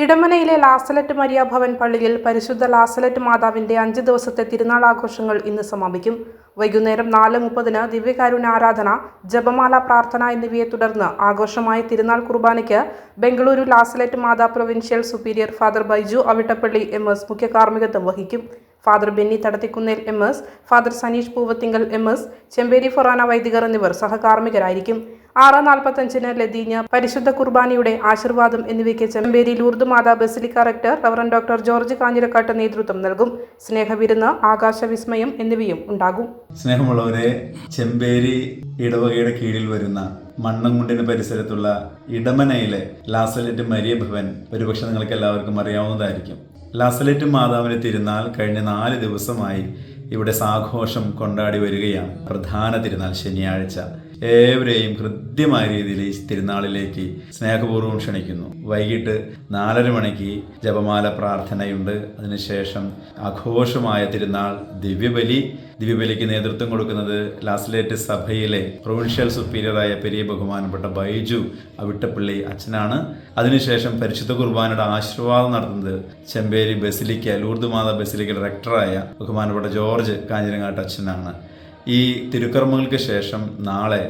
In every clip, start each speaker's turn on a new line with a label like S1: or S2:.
S1: ഇടമനയിലെ La Salette Maria Bhavan പള്ളിയിൽ പരിശുദ്ധ La Salette മാതാവിന്റെ അഞ്ച് ദിവസത്തെ തിരുനാൾ ആഘോഷങ്ങൾ ഇന്ന് സമാപിക്കും. വൈകുന്നേരം നാല് മുപ്പതിന് ദിവ്യകാരുണ്യ ആരാധന ജപമാല പ്രാർത്ഥന എന്നിവയെ തുടർന്ന് ആഘോഷമായ തിരുനാൾ കുർബാനയ്ക്ക് ബംഗളൂരു ലാസലറ്റ് മാതാ provincial superior father Baiju Avittappally M S മുഖ്യ കാർമ്മികത്വം വഹിക്കും. Father Benny Thadathikkunnel M S father Saneesh Poovathinkal M S Chemperi forane വൈദികർ എന്നിവർ സഹകാർമ്മികരായിരിക്കും. ആറ് നാൽപ്പത്തഞ്ചിന് ലതീഞ്ഞ് പരിശുദ്ധ കുർബാനയുടെ ആശീർവാദം എന്നിവയ്ക്ക് ചെമ്പേരി ലൂർദ് മാതാ basilica rector reverend doctor George Kanjirakattu നേതൃത്വം നൽകും. സ്നേഹവിരുന്ന് ആകാശവിസ്മയം എന്നിവയും ഉണ്ടാകും.
S2: സ്നേഹമുള്ളവരെ ചെമ്പേരി ഇടവകയുടെ കീഴിൽ വരുന്ന മണ്ണൻകുണ്ടിന് പരിസരത്തുള്ള ഇടമനയിലെ ലാസലറ്റ് മരിയ ഭവൻ ഒരുപക്ഷെ നിങ്ങൾക്ക് എല്ലാവർക്കും അറിയാവുന്നതായിരിക്കും. ലാസലറ്റ് മാതാവിന്റെ തിരുനാൾ കഴിഞ്ഞ നാല് ദിവസമായി ഇവിടെ സാഘോഷം കൊണ്ടാടി വരികയാണ് പ്രധാന തിരുനാൾ ശനിയാഴ്ച. ഏവരെയും കൃത്യമായ രീതിയിൽ ഈ തിരുനാളിലേക്ക് സ്നേഹപൂർവം ക്ഷണിക്കുന്നു. വൈകിട്ട് നാലര മണിക്ക് ജപമാല പ്രാർത്ഥനയുണ്ട്. അതിനുശേഷം ആഘോഷമായ തിരുനാൾ ദിവ്യബലി ദിവ്യബലിക്ക് നേതൃത്വം കൊടുക്കുന്നത് ലാസ്ലേറ്റ് സഭയിലെ പ്രൊവിൻഷ്യൽ സുപ്പീരിയറായ പെരിയ ബഹുമാനപ്പെട്ട ബൈജു അവിട്ടപ്പള്ളി അച്ഛനാണ്. അതിനുശേഷം പരിശുദ്ധ കുർബാനയുടെ ആശീർവാദം നടത്തുന്നത് ചെമ്പേരി ബസിലിക്ക ലൂർദ് മാതാ ബസിലിക്കയുടെ റെക്ടറായ ബഹുമാനപ്പെട്ട ജോർജ് കാഞ്ഞിരങ്ങാട്ട് അച്ഛനാണ്. ഈ തിരുക്കർമ്മങ്ങൾക്ക് ശേഷം നാളെ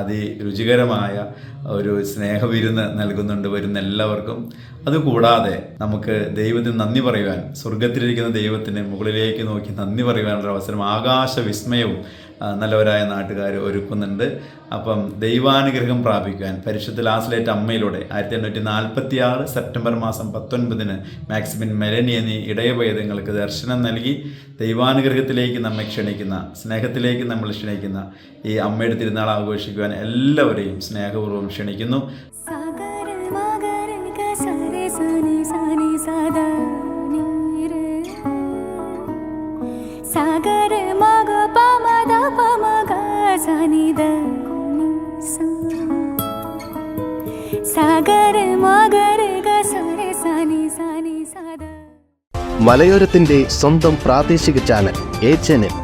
S2: അതിരുചികരമായ ഒരു സ്നേഹവിരുന്ന് നൽകുന്നുണ്ട് വരുന്ന എല്ലാവർക്കും. അതുകൂടാതെ നമുക്ക് ദൈവത്തിന് നന്ദി പറയുവാൻ സ്വർഗത്തിലിരിക്കുന്ന ദൈവത്തിന് മുകളിലേക്ക് നോക്കി നന്ദി പറയുവാനുള്ള അവസരം ആകാശ വിസ്മയവും നല്ലവരായ നാട്ടുകാർ ഒരുക്കുന്നുണ്ട്. അപ്പം ദൈവാനുഗ്രഹം പ്രാപിക്കാൻ പരിശുദ്ധ ലാസ്ലേറ്റ് അമ്മയിലൂടെ ആയിരത്തി എണ്ണൂറ്റി നാൽപ്പത്തി ആറ് സെപ്റ്റംബർ മാസം പത്തൊൻപതിന് മാക്സിമിൻ മെലനി എന്നീ ഇടയഭേദങ്ങൾക്ക് ദർശനം നൽകി ദൈവാനുഗ്രഹത്തിലേക്ക് നമ്മെ ക്ഷണിക്കുന്ന സ്നേഹത്തിലേക്ക് നമ്മൾ ക്ഷണിക്കുന്ന ഈ അമ്മയുടെ തിരുനാൾ ആഘോഷിക്കുവാൻ എല്ലാവരെയും സ്നേഹപൂർവം ക്ഷണിക്കുന്നു.
S3: മലയോരത്തിന്റെ സ്വന്തം പ്രാദേശിക ചാനൽ എ ചാനൽ.